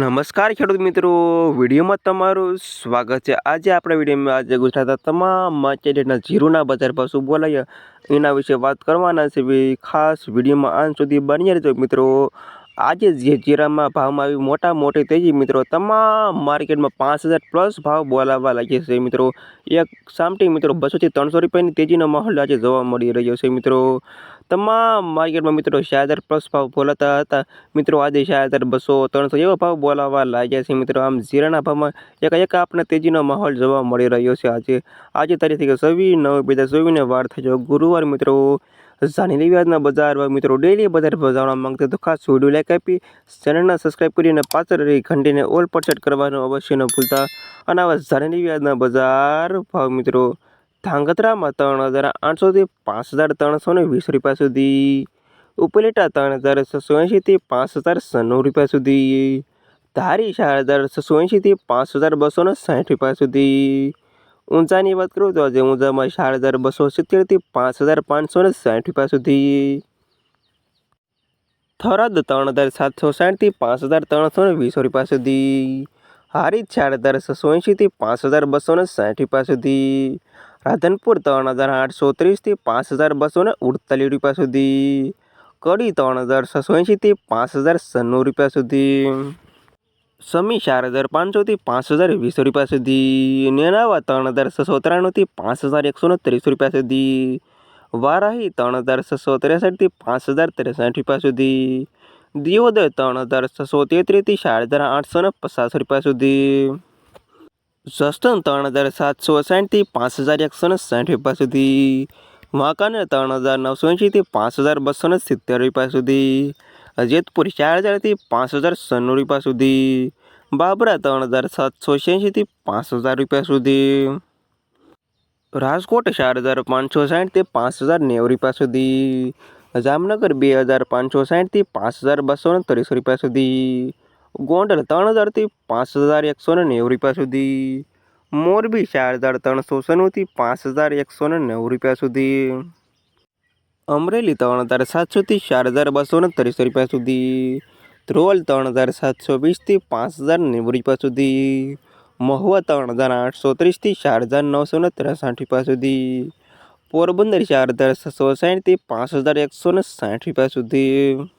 નમસ્કાર ખેડૂત મિત્રો. વિડીયોમાં તમારું સ્વાગત છે. આજે આપણે વિડીયોમાં આજે ગુજરાતના તમામ માર્કેટના જીરુના બજાર ભાવ શું એના વિશે વાત કરવાના છે. ખાસ વિડીયોમાં અંત સુધી બની રહેજો મિત્રો. આજે જે જીરામાં ભાવમાં આવી મોટા મોટી તેજી મિત્રો, તમામ માર્કેટમાં પાંચ હજાર પ્લસ ભાવ બોલાવવા લાગ્યા છે મિત્રો. એક સામટી મિત્રો, બસોથી ત્રણસો રૂપિયાની તેજીનો માહોલ આજે જોવા મળી રહ્યો છે મિત્રો. તમામ માર્કેટમાં મિત્રો શાયદર પ્લસ ભાવ બોલાતા હતા. મિત્રો આજે શાયદર બસો ત્રણસો એવા ભાવ બોલાવવા લાગ્યા છે. મિત્રો આમ જીરાના ભાવમાં એક એક આપણે તેજીનો માહોલ જોવા મળી રહ્યો છે. આજે આજે તારીખ છવ્વીસ નવ, બે હજાર ચોવીસને વાર થયો. ગુરુવાર મિત્રો જાણી વ્યાજના બજાર મિત્રો ડેલી બજાર જાણવા માંગતા તો ખાસ વીડિયો લાઈક આપી, ચેનલને સબસ્ક્રાઈબ કરીને પાછળ રહી ઘંટીને ઓલ પરચેટ કરવાનું અવશ્ય ન ભૂલતા. અને આવા જાણી વ્યાજના બજાર ભાવ મિત્રો ધાંગધ્રામાં ત્રણ હજાર આઠસોથી પાંચ હજાર ત્રણસો ને વીસ રૂપિયા સુધી. ઉપલેટા ત્રણ હજાર છસો એંશીથી પાંચ હજાર સન્નું રૂપિયા સુધી. ધારી ચાર હજાર છસો એંશીથી પાંચ હજાર બસો ને સાઠ રૂપિયા સુધી. ઊંચાની વાત કરું તો આજે ઊંચામાં ચાર હજાર બસો સિત્તેરથી પાંચ હજાર પાંચસો ને સાઠ રૂપિયા સુધી. થરાદ ત્રણ હજાર સાતસો સાઠથી પાંચ હજાર ત્રણસો ને વીસ રૂપિયા સુધી. હારી ચાર હજાર છસો એંશીથી પાંચ હજાર બસો ને સાઠ રૂપિયા સુધી. રાધનપુર ત્રણ હજાર આઠસો ત્રીસથી પાંચ હજાર બસો ને ઉડતાલીસ રૂપિયા સુધી. કડી ત્રણ હજાર છસો એંશીથી પાંચ હજાર સન્નું રૂપિયા સુધી. સમી ચાર હજાર પાંચસોથી પાંચ હજાર વીસ રૂપિયા સુધી. નેનાવા ત્રણ હજાર છસો ત્રાણુંથી પાંચ હજાર એકસો ને ત્રીસ રૂપિયા સુધી. વારાહી ત્રણ હજાર છસો ત્રેસઠથી પાંચ હજાર ત્રેસઠ રૂપિયા સુધી. દિયોદર ત્રણ હજાર છસો તેત્રીસથી ચાર હજાર આઠસો ને પચાસ રૂપિયા સુધી. જસ્ટન ત્રણ હજાર સાતસો સાઠથી પાંચ હજાર એકસો ને સાઠ રૂપિયા સુધી. વાંકાનેર ત્રણ હજાર નવસો એંશીથી પાંચ હજાર બસો ને સિત્તેર રૂપિયા સુધી. જેતપુર ચાર હજારથી પાંચ હજાર સન્નું રૂપિયા સુધી. બાબરા ત્રણ હજાર સાતસો છ્યાસીથી પાંચ હજાર રૂપિયા સુધી. રાજકોટ ચાર હજાર પાંચસો સાઠથી પાંચ હજાર નેવું રૂપિયા સુધી. જામનગર બે હજાર પાંચસો સાઠથી પાંચ હજાર બસો ને ત્રીસ રૂપિયા સુધી. ગોંડલ ત્રણ હજારથી પાંચ હજાર એકસો ને નેવું રૂપિયા સુધી, મોરબી ચાર હજાર ત્રણસો સન્નુંથી પાંચ હજાર એકસો ને નેવું રૂપિયા સુધી, અમરેલી ત્રણ હજાર સાતસોથી ચાર હજાર બસો ને ત્રીસ રૂપિયા સુધી, ધ્રોલ ત્રણ હજાર સાતસો વીસથી પાંચ હજાર નેવું રૂપિયા સુધી, મહુવા ત્રણ હજાર આઠસો ત્રીસથી ચાર હજાર નવસો ને ત્રેસાઠ રૂપિયા સુધી, પોરબંદર ચાર હજાર છસો સાઠથી પાંચ હજાર એકસો ને સાઠ રૂપિયા સુધી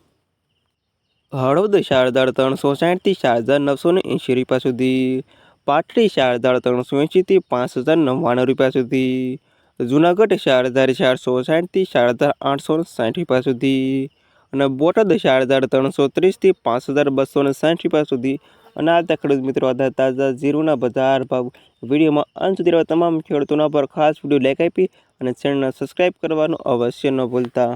હળવદ શારદાળ ત્રણસો સાઠથી ચાર હજાર નવસો ને એંશી રૂપિયા સુધી. પાટડી શારદાળ ત્રણસો એંશીથી પાંચ હજાર નવ્વાણું રૂપિયા સુધી. જુનાગઢ શારદાર ચારસો સાઠથી હજાર આઠસો સાઠ રૂપિયા સુધી. અને બોટાદ શારદાળ ત્રણસો ત્રીસથી પાંચ હજાર બસો ને સાઠ રૂપિયા સુધી. અને આ ખેડૂત મિત્રો આધાર તાજા ઝીરોના બજાર ભાવ વિડીયોમાં અંત સુધી તમામ ખેડૂતોના પર ખાસ વીડિયો લાઈક આપી અને ચેનલને સબસ્ક્રાઈબ કરવાનું અવશ્ય ન ભૂલતા.